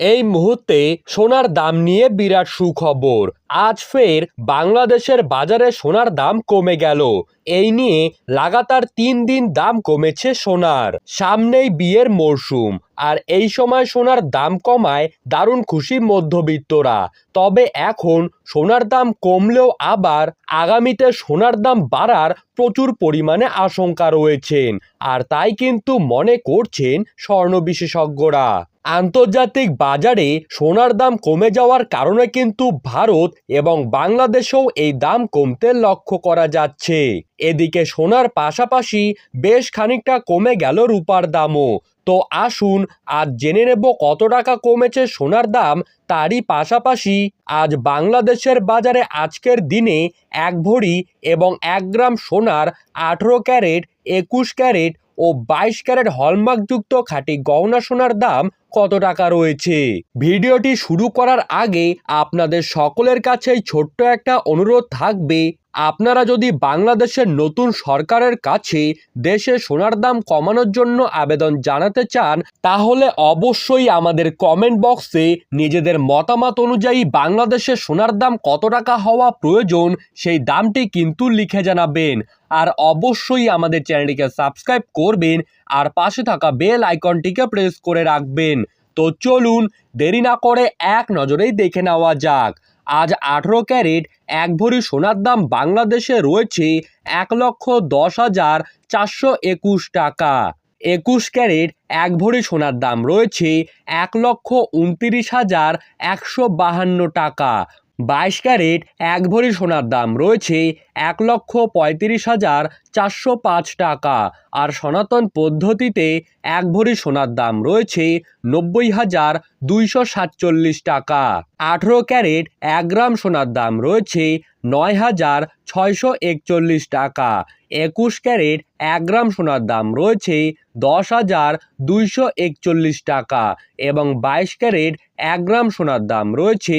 এই মুহূর্তে সোনার দাম নিয়ে বিরাট সুখবর। আজ ফের বাংলাদেশের বাজারে সোনার দাম কমে গেল। এই নিয়ে লাগাতার তিন দিন দাম কমেছে সোনার। সামনেই বিয়ের মরশুম আর এই সময় সোনার দাম কমায় দারুণ খুশি মধ্যবিত্তরা। তবে এখন সোনার দাম কমলেও আবার আগামীতে সোনার দাম বাড়ার প্রচুর পরিমাণে আশঙ্কা রয়েছেন। আর তাই কিন্তু মনে করছেন স্বর্ণ বিশেষজ্ঞরা। আন্তর্জাতিক বাজারে সোনার দাম কমে যাওয়ার কারণে কিন্তু ভারত এবং বাংলাদেশেও এই দাম কমতে লক্ষ্য করা যাচ্ছে। এদিকে সোনার পাশাপাশি বেশ খানিকটা কমে গেল রূপার দামও। তো আসুন, আজ জেনে নেব কত টাকা কমেছে সোনার দাম। তারই পাশাপাশি আজ বাংলাদেশের বাজারে আজকের দিনে এক ভরি এবং এক গ্রাম সোনার আঠেরো ক্যারেট, একুশ ক্যারেট ও বাইশ ক্যারেট হলমার্কযুক্ত খাঁটি গহনা সোনার দাম কত টাকা রয়েছে? ভিডিওটি শুরু করার আগে আপনাদের সকলের কাছেই ছোট্ট একটা অনুরোধ থাকবে, আপনারা যদি বাংলাদেশের নতুন সরকারের কাছে দেশে সোনার দাম কমানোর জন্য আবেদন জানাতে চান, তাহলে অবশ্যই আমাদের কমেন্ট বক্সে নিজেদের মতামত অনুযায়ী বাংলাদেশে সোনার দাম কত টাকা হওয়া প্রয়োজন, সেই দামটি কিন্তু লিখে জানাবেন। আর অবশ্যই আমাদের চ্যানেলটিকে সাবস্ক্রাইব করবেন আর পাশে থাকা বেল আইকনটিকে প্রেস করে রাখবেন। তো চলুন, দেরি না করে এক নজরেই দেখে নেওয়া যাক। আজ আঠেরো ক্যারেট, এক ভরি সোনার দাম বাংলাদেশে রয়েছে এক লক্ষ দশ হাজার চারশো একুশ টাকা। একুশ ক্যারেট, এক ভরি সোনার দাম রয়েছে এক লক্ষ উনতিরিশ হাজার একশো বাহান্ন টাকা। বাইশ ক্যারেট, এক ভরি সোনার দাম রয়েছে এক লক্ষ পঁয়ত্রিশ হাজার চারশো পাঁচ টাকা। আর সনাতন পদ্ধতিতে এক ভরি সোনার দাম রয়েছে নব্বই হাজার দুইশো সাতচল্লিশ টাকা। আঠেরো ক্যারেট, এক গ্রাম সোনার দাম রয়েছে নয় হাজার ছয়শো একচল্লিশ টাকা। একুশ ক্যারেট এক গ্রাম সোনার দাম রয়েছে দশ হাজার দুইশো একচল্লিশ টাকা এবং বাইশ ক্যারেট এক গ্রাম সোনার দাম রয়েছে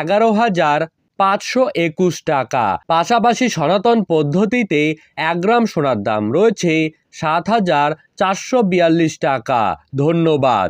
এগারো হাজার পাঁচশো একুশ টাকা। পাশাপাশি সনাতন পদ্ধতিতে এক গ্রাম সোনার দাম রয়েছে সাত হাজার চারশো বিয়াল্লিশ টাকা। ধন্যবাদ।